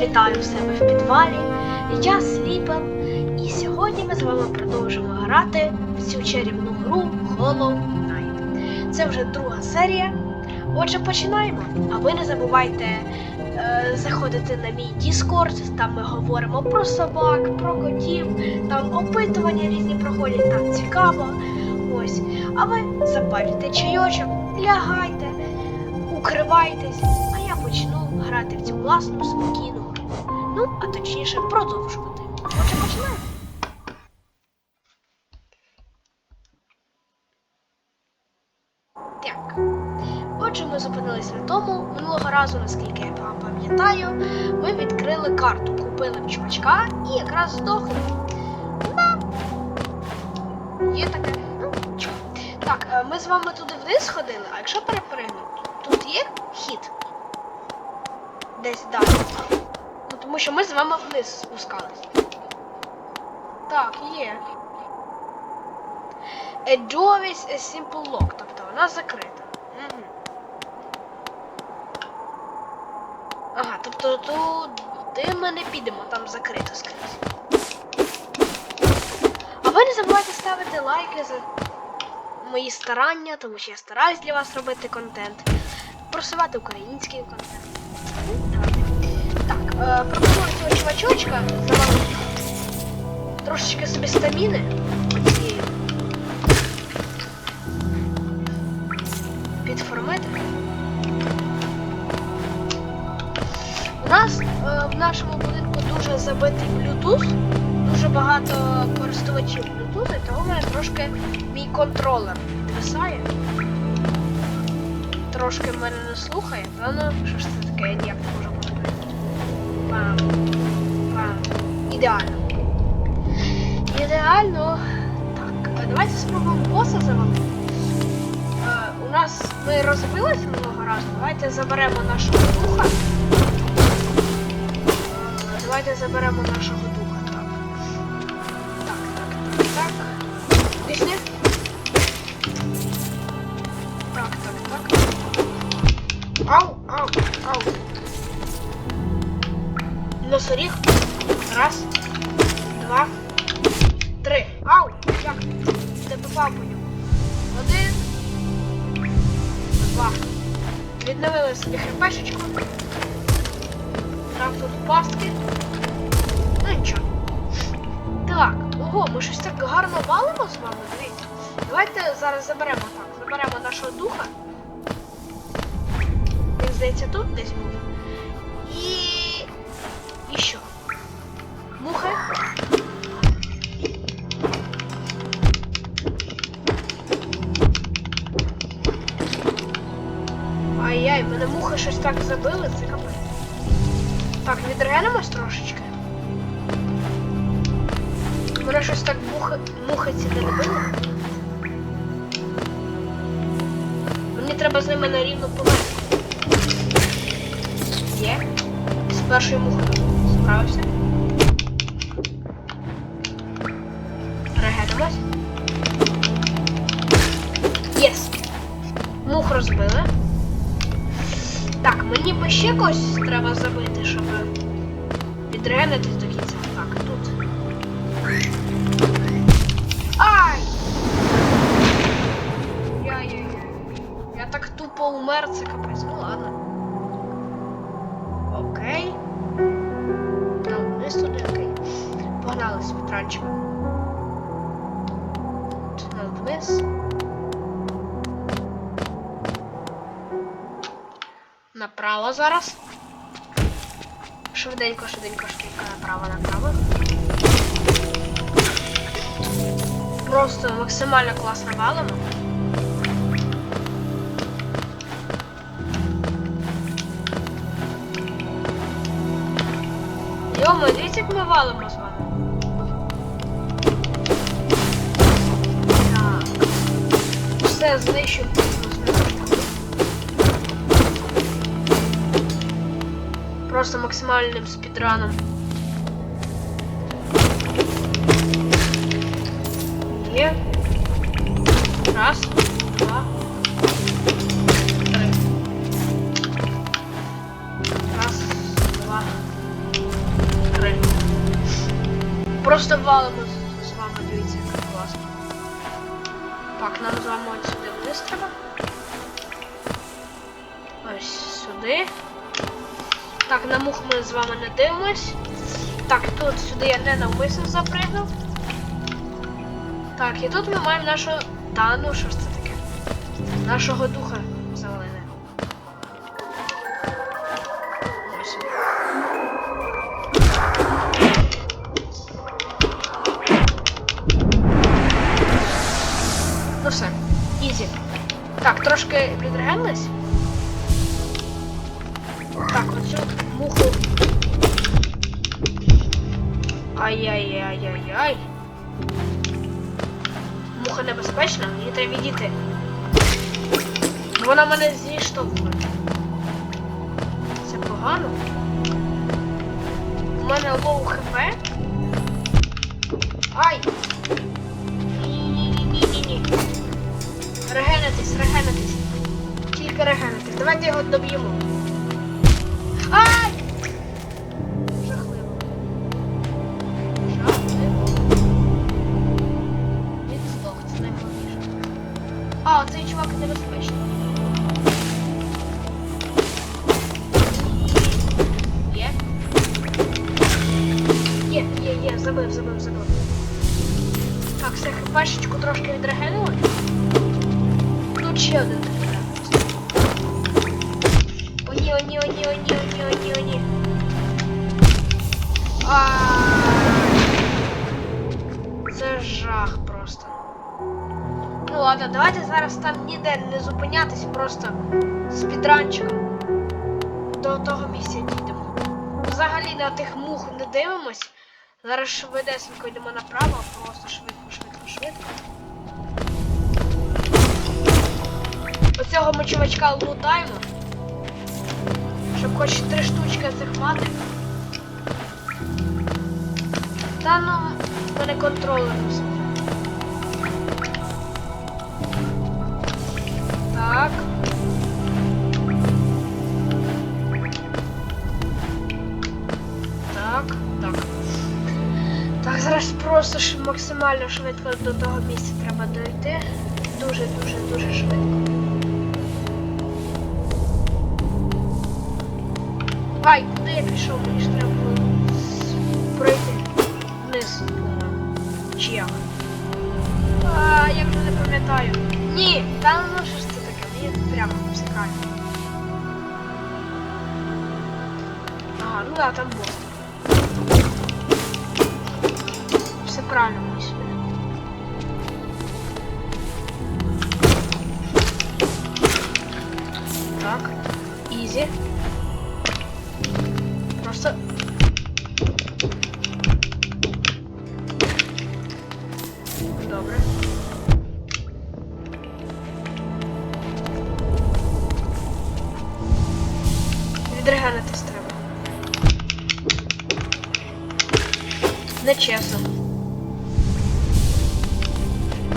Вітаю себе в підвалі. Я Сліпер, і сьогодні ми з вами продовжимо грати в цю чарівну гру Hollow Knight. Це вже друга серія. Отже, починаємо. А ви не забувайте е, заходити на мій Discord, там ми говоримо про собак, про котів, там опитування різні проходять, там цікаво. Ось. А ви запалюйте чайочок, лягайте, укривайтесь, а я почну грати в цю класну спокійну. Ну, а точніше продовжувати. Отже, починаємо. Так. Отже, ми зупинились на тому. Минулого разу, наскільки я вам пам'ятаю, ми відкрили карту, купили чувачка і якраз здохли. Да. Є таке. Ну. Так, е, ми з вами туди вниз ходили, а якщо перепригнути, тут є хід. Десь далі. Тому що ми з вами вниз спускались. Так, є. A door is a simple lock, тобто вона закрита. Мгм. Ага, тобто туди ми не підемо, там закрито скрізь. А ви не забувайте ставити лайки за мої старання, тому що я стараюсь для вас робити контент, просувати український контент. Е, пропоную цього чувачочка завалити. Трошечки собі стаміни. Оцією. Підформити. У нас е, в нашому будинку дуже забитий Bluetooth, дуже багато користувачів Bluetooth, і того в мене трошки мій контролер підвисає. Трошки мене не слухає, певно, що ж це таке, я ніяк не можу Пам. Пам. Ідеально. Ідеально. Так, давайте спробуємо боса завалити. Е, у нас ми розбилися минулого разу. Давайте заберемо нашого духа. Е, Давайте заберемо нашого духа. Ай-яй, мене мухи щось так забили, це капець. Так, відрегенемось трошечки. Мене щось так мухи, мухи ці не любили. Мені треба з ними на рівну поверхню. Є. З першої мухи справився. Регенемось. Єс. Мух розбили. Так, мені би ще когось треба забити, щоб відрегенитись до кінця. Так, тут. Ай! Яй-яй-яй. Я так тупо умер, це капець. Ну ладно. Направо зараз. Швиденько, швиденько, швиденько, направо, направо. Просто максимально класно валимо. Йомо, дивіться, як ми валимо з вами. Так. Все, знищу. просто максимальным спидраном. Е. Раз, два, три, Раз, два, три. Просто валом Так, на мух ми з вами не дивимось. Так, тут сюди я не навмисно запригнув. Так, і тут ми маємо нашого. Та ну що ж це таке? Нашого духа. Ось. Ну все, ізі. Так, трошки відрегенились. Треба відійти. Вона мене зіштовхує. Це погано. У мене лоу хп. Ай! Ні-ні-ні-ні-ні. Регенитись, регенитись. Тільки регенитись. Давайте його доб'ємо. До місця дійдемо. Взагалі на тих мух не дивимось. Зараз швидесенько йдемо направо, просто швидко, швидко, швидко. Оцього ми чувачка лутаємо. Щоб хоч три штучки цих мати. Та ну, мене контролер. Так, зараз просто ж максимально швидко до того місця треба дойти. Дуже, дуже, швидко. Ай, куди я пішов? Мені ж треба було пройти вниз. Чи як? А, я вже не пам'ятаю. Ні, та ну що ж це таке? Мені прямо всикає. Ага, ну да, там бос. Правильно сюди. Так, изи. Просто.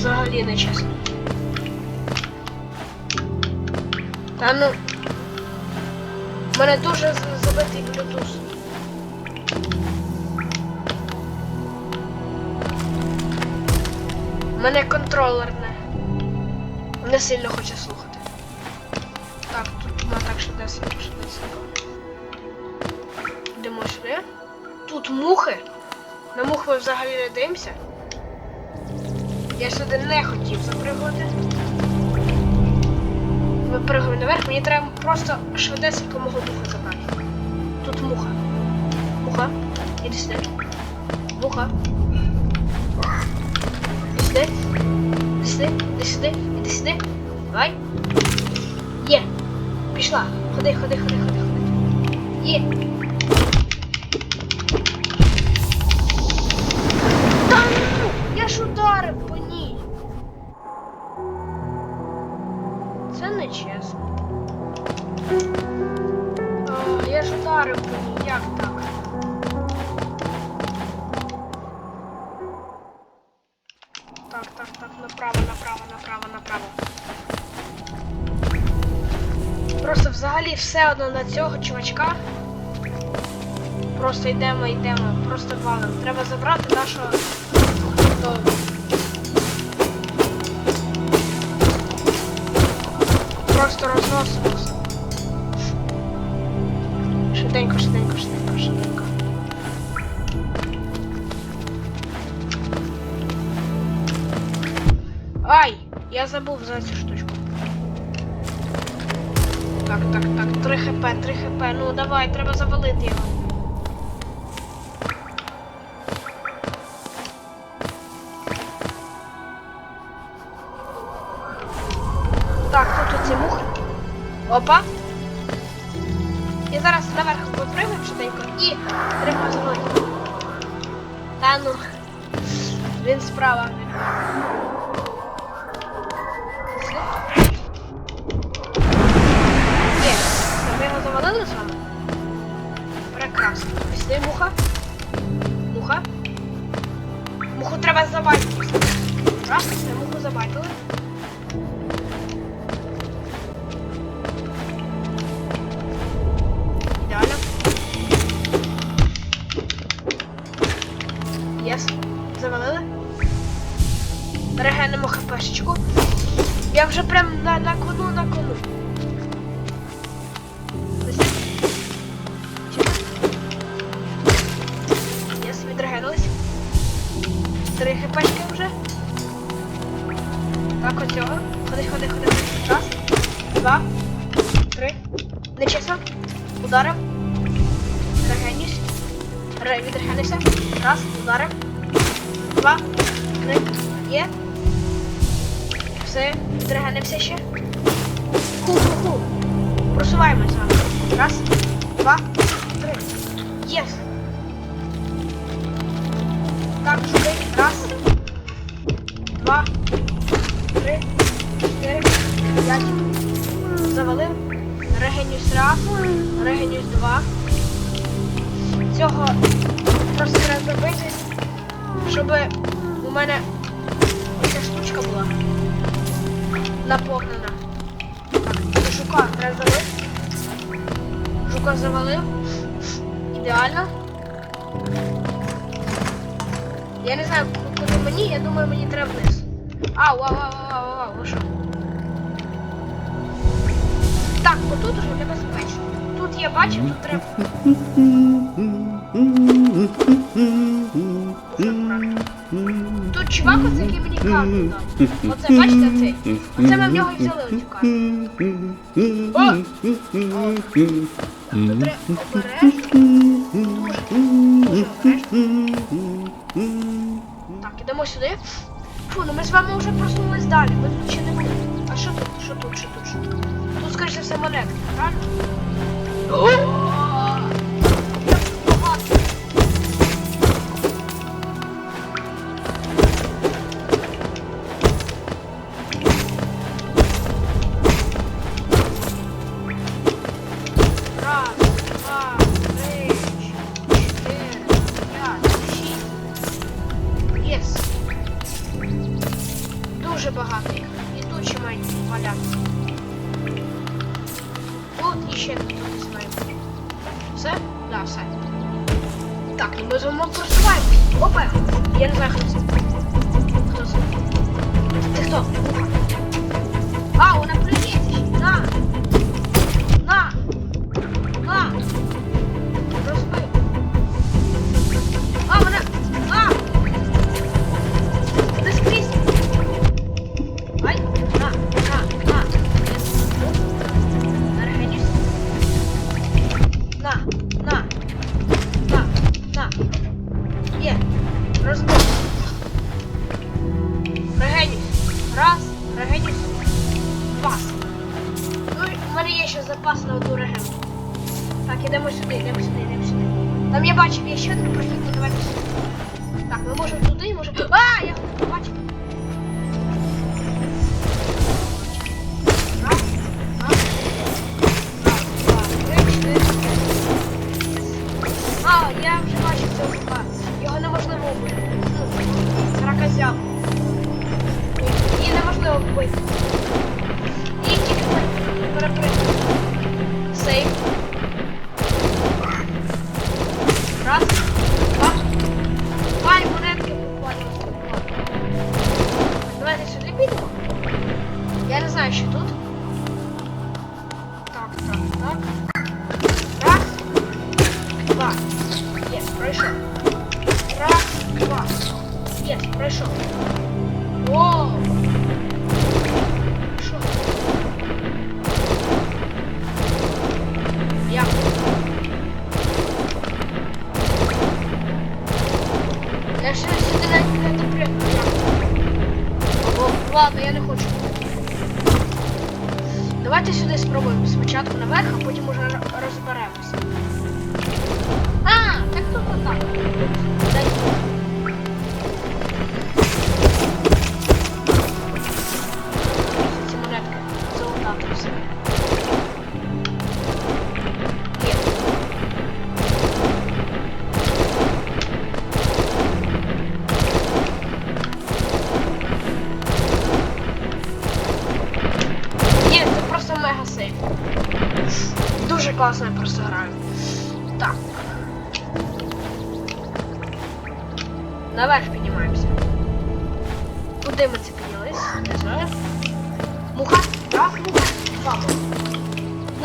Взагалі нечесно. Та ну. У мене дуже забитий Bluetooth. У мене контролер не, не сильно хоче слухати. Так, тут ми так швидесенько, швидесенько. Йдемо сюди. Тут мухи. На мух ми взагалі не дивимося. Я сюди не хотів запригувати. Випригую наверх, мені треба просто швидесенько мого духа забрати. Тут муха. Муха. Іди сюди. Муха. Іди сюди. Іди сюди. Іди сюди. Іди сюди. Давай. Є. Пішла. Ходи, ходи, ходи, ходи, ходи. Є. на цього чувачка. Просто йдемо, йдемо, просто валом. Треба забрати нашого. ну, Просто розносимося. Швиденько, швиденько, швиденько, швиденько. Ай! Я забув за цю штучку. Так, так, так, 3 хп, 3 хп. Ну давай, треба завалити його. Ре, відрегенився. Раз, ударив. Два, три. Є. Все, відрегенився ще. Ху-ху-ху. Вами. Раз, два, три. Єс. Так, сюди. Раз, два, три, чотири, п'ять. Завалив. Регенюс раз, регенюс два. Цього просто треба зробити, щоб у мене ця штучка була наповнена. Так, жука треба завалив. Жука завалив. Ідеально. Я не знаю, ку- куди мені, я думаю, мені треба вниз. Ау, ау, ау, ау, ау, ау, ви що? Так, отут уже небезпечно. Тут я бачив, тут треба. Тут чувак, оце, який мені карту дав. Оце, бачите, цей? Оце ми в нього і взяли оцю карту. О! Тут треба обережно. Так, ідемо сюди. Фу, ну ми з вами вже просунулись далі. Ми тут ще не були. А що тут? Що тут? Що тут? Що тут? Тут, скоріше все, монетка, правильно? О! Wait. Давайте сюди спробуємо спочатку наверх, а потім уже розберемося.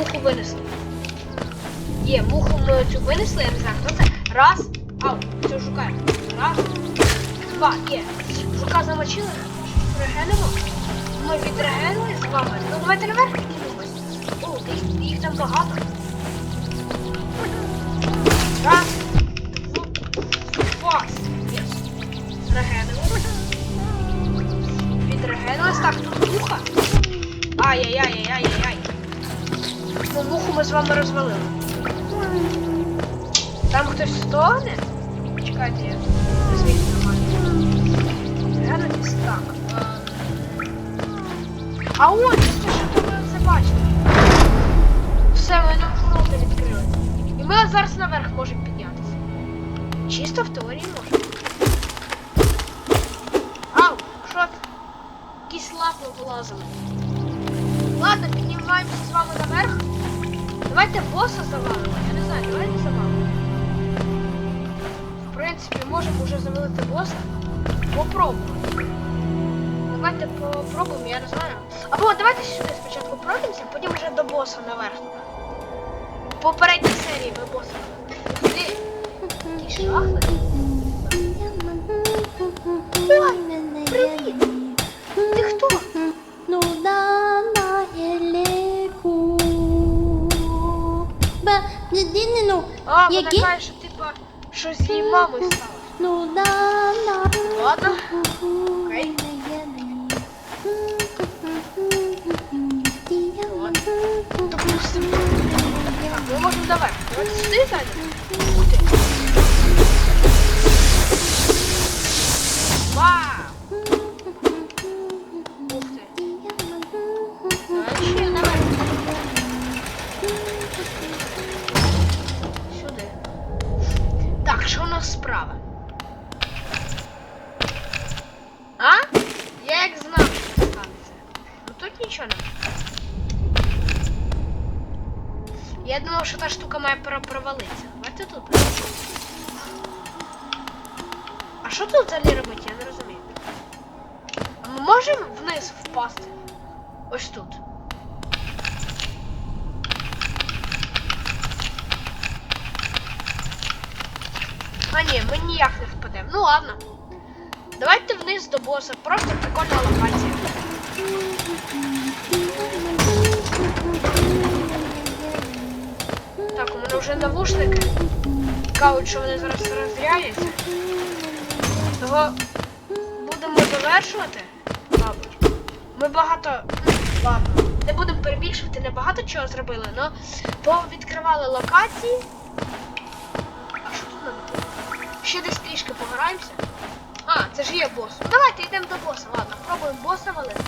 Муху винесли. Є, муху ми цю винесли, я не знаю, хто це. Раз. Ау, це жука. Раз. Два. Є. Жука замочили. Регенемо. Ми відрегенили з вами. Ну давайте наверх піднімемось. О, їх, там багато. Раз. Два. Є. Відрегенились. Так, тут муха. Ай-яй-яй-яй-яй-яй. Муху ми з вами розвалили. Там хтось стогне? Чекайте, я зміг нормально. Глянутись так. А я те, що ви це бачите. Все, ми нам ворота відкрили. І ми зараз наверх можемо піднятися. Чисто в теорії можемо. Ау, що це? Якісь лапи вилазили. Ладно, піднімаємося з вами наверх. Давайте боса завалимо. Я не знаю, давайте завалимо. В принципі, можемо вже завалити боса. Попробуємо. Давайте попробуємо, я не знаю. Або давайте сюди спочатку пройдемося, потім вже до боса наверх. Попередній серії ми боса. Ти, ті шахти. Привіт! А, вона Які? каже, що типа, що з її мамою сталося. ну да на Ладно. Окей. Допустим. Так, ми можемо давай. Давайте сюди зайдемо. Ух ти. Вау! справа? А? Я як знав, що це станеться. Ну тут нічого немає. Я думав, що та штука має про- провалитися. Давайте тут. А що тут взагалі робити? Я не розумію. А ми можемо вниз впасти? Ось тут. А ні, ми ніяк не впадемо. Ну ладно. Давайте вниз до боса. Просто прикольна локація. Так, у мене вже навушники. Кажуть, що вони зараз розряються. Того будемо завершувати, мабуть. Ми багато. ну, Ладно, не будемо перебільшувати, не багато чого зробили, але повідкривали локації. Трішки. А, це ж є бос. Ну, Давайте йдемо до боса. Ладно, пробуємо боса валити.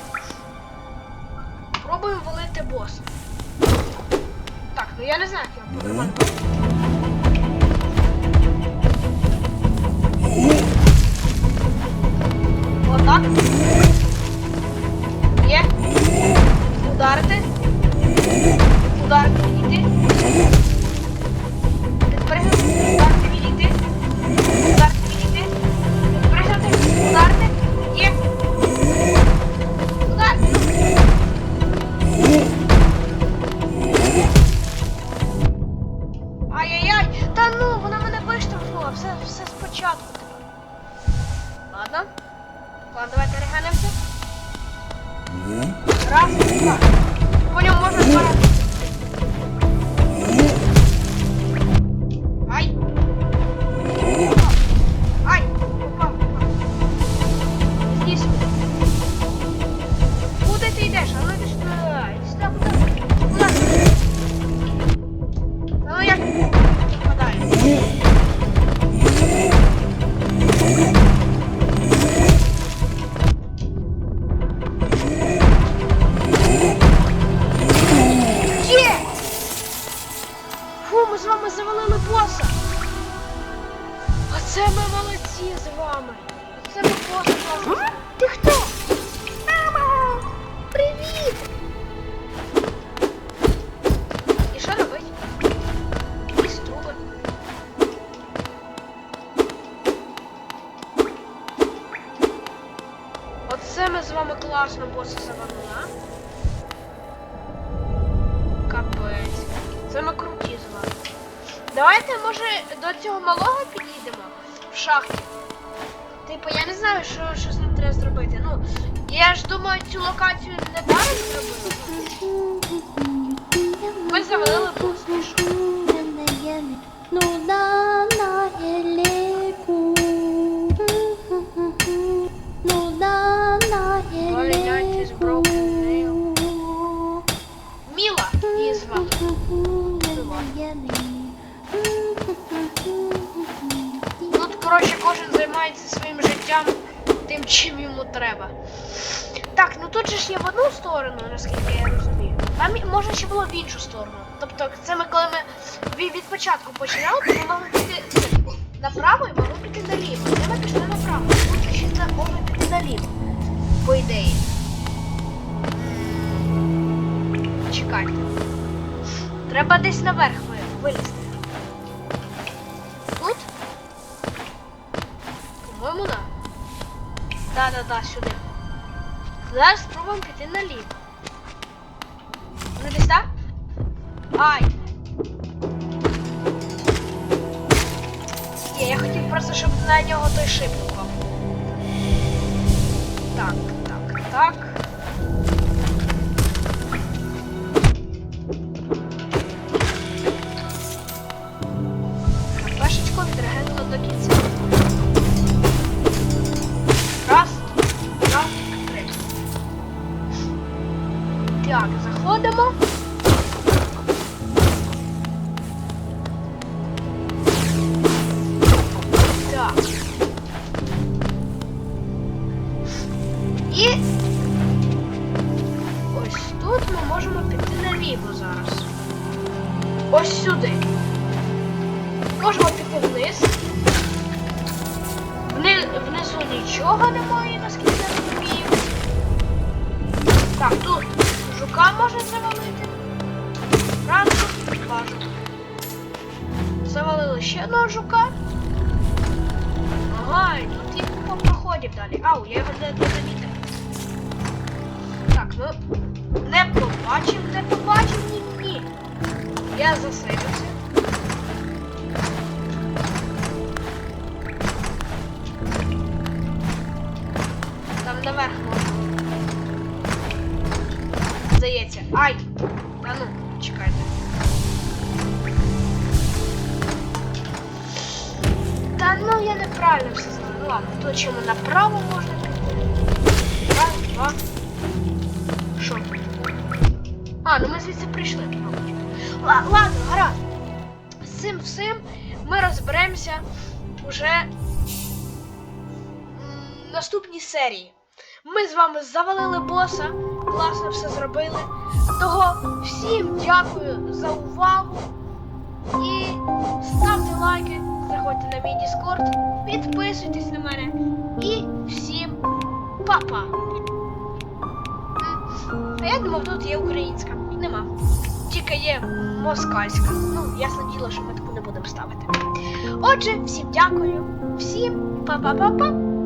Пробуємо валити боса. Так, ну я не знаю, як його пограбати. Отак. Є. Ударити. Ударити, відійти. Підпригнути. Ударити, відійти. Ударити, Раз, класно боса завалили. Капець. Це ми круті з вами. Давайте, може, до цього малого підійдемо в шахті. Типу, я не знаю, що, що з ним треба зробити. Ну, я ж думаю, цю локацію не даром зробили. Тут, коротше, кожен займається своїм життям тим, чим йому треба. Так, ну тут же ж є в одну сторону, наскільки я розумію. Там може ще було в іншу сторону. Тобто, це ми коли ми від, початку починали, то ми могли піти направо і могли піти наліво. Де ми пішли направо. Тут ще це можна піти наліво. По ідеї. Чекайте. Треба десь наверх вилізти. Тут? По-моєму, да. Да-да-да, сюди. Зараз спробуємо піти наліво. Ну десь так? Ай! Ні, я хотів просто, щоб на нього той шип упав. Так, так, так. Вниз. Вни- внизу нічого немає, наскільки я розумію. Так, тут жука можна завалити. Раз, два. Завалили ще одного жука. Ага, і тут є купа проходів далі. Ау, я його не замітив. Так, ну не побачив, не побачив ні. ні. Я засейвився. Ай! Та ну, чекайте. Та ну я неправильно все знаю. Ну ладно, то чому направо можна піти. Раз, два. Що? А, ну ми звідси прийшли, мабуть. Ладно, гаразд. З цим всім ми розберемося уже в наступній серії. Ми з вами завалили боса, класно все зробили. Того всім дякую за увагу. І ставте лайки, заходьте на мій Discord, підписуйтесь на мене. І всім па-па! А я думав, тут є українська. Нема. Тільки є москальська. Ну, ясне діло, що ми таку не будемо ставити. Отже, всім дякую, всім па-па-па-па.